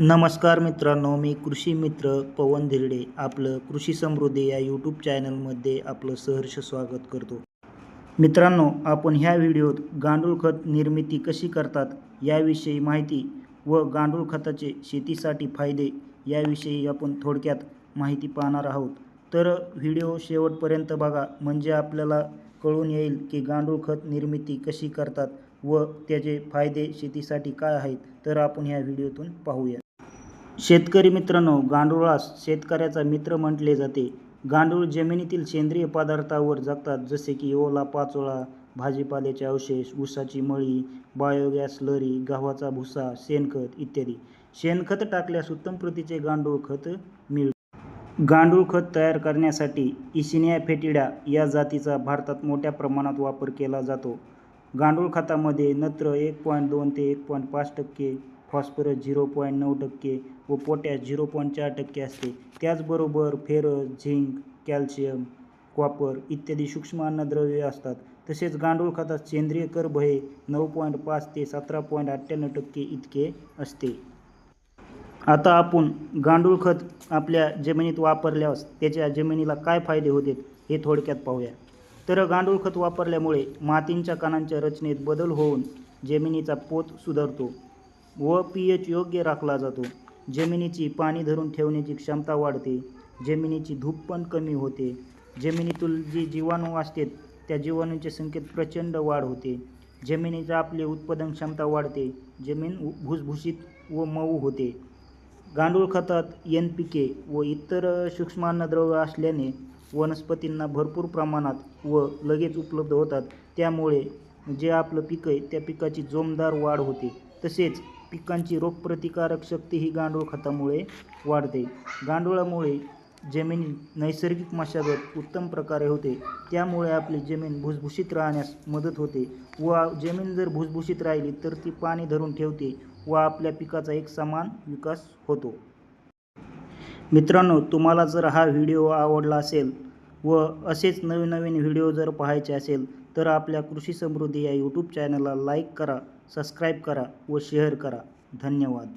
नमस्कार मित्रांनो मी कृषी मित्र पवन धिरडे आपलं कृषी समृद्धी या यूट्यूब चॅनलमध्ये आपलं सहर्ष स्वागत करतो. मित्रांनो आपण ह्या व्हिडिओत गांडूळ खत निर्मिती कशी करतात याविषयी माहिती व गांडूळ खताचे शेतीसाठी फायदे याविषयी आपण थोडक्यात माहिती पाहणार आहोत. तर व्हिडिओ शेवटपर्यंत बघा म्हणजे आपल्याला कळून येईल की गांडूळ खत निर्मिती कशी करतात व त्याचे फायदे शेतीसाठी काय आहेत. तर आपण ह्या व्हिडिओतून पाहूया. शेतकरी मित्रांनो गांडुळास शेतकऱ्याचा मित्र म्हटले जाते. गांडूळ जमिनीतील सेंद्रिय पदार्थावर जगतात जसे की ओला पाचोळा भाजीपाल्याचे अवशेष ऊसाची मळी बायोगॅस लरी गव्हाचा भुसा शेणखत इत्यादी. शेणखत टाकल्यास उत्तम प्रतीचे गांडूळ खत मिळते. गांडूळ खत तयार करण्यासाठी इशिनिया फेटिडा या जातीचा भारतात मोठ्या प्रमाणात वापर केला जातो. गांडूळ खतामध्ये नत्र एक पॉईंट दोन ते एक पॉईंट पाच टक्के फॉस्फरस झिरो पॉईंट नऊ टक्के व पोटॅश झिरो पॉईंट चार टक्के असते. त्याचबरोबर फेरस झिंक कॅल्शियम कॉपर इत्यादी सूक्ष्म अन्नद्रव्ये असतात. तसेच गांडूळ खतात सेंद्रिय कर्ब हे नऊ पॉईंट पाच ते सतरा पॉईंट अठ्ठ्याण्णव टक्के इतके असते. आता आपण गांडूळ खत आपल्या जमिनीत वापरल्यास त्याच्या जमिनीला काय फायदे होते हे थोडक्यात पाहूया. तर गांडूळ खत वापरल्यामुळे मातींच्या कणांच्या रचनेत बदल होऊन जमिनीचा पोत सुधारतो. व पी एच योग्य राखला जातो. जमिनीची पाणी धरून ठेवण्याची क्षमता वाढते. जमिनीची धूप पण कमी होते. जमिनीतून जी जीवाणू असतात त्या जीवाणूंच्या संख्येत प्रचंड वाढ होते. जमिनीची आपली उत्पादन क्षमता वाढते. जमीन उ- भुसभुशीत व मऊ होते. गांडूळ खतात एन पी के व इतर सूक्ष्म अन्नद्रव्य असल्याने वनस्पतींना भरपूर प्रमाणात व लगेच उपलब्ध होतात. त्यामुळे जे आपलं पीक आहे त्या पिकाची जोमदार वाढ होते. तसेच पिकांची रोगप्रतिकारक शक्ती ही गांडूळ खतामुळे वाढते. गांडुळामुळे जमिनी नैसर्गिक मशागत उत्तम प्रकारे होते. त्यामुळे आपली जमीन भुसभुशीत राहण्यास मदत होते व जमीन जर भुसभुशीत राहिली तर ती पाणी धरून ठेवते व आपल्या पिकाचा एक समान विकास होतो. मित्रांनो तुम्हाला जर हा व्हिडिओ आवडला असेल व असेच नवीन नवीन व्हिडिओ जर पाहायचे असेल तर आपल्या कृषी समृद्धी या यूट्यूब चॅनलला लाईक करा. सबस्क्राईब करा व शेअर करा. धन्यवाद.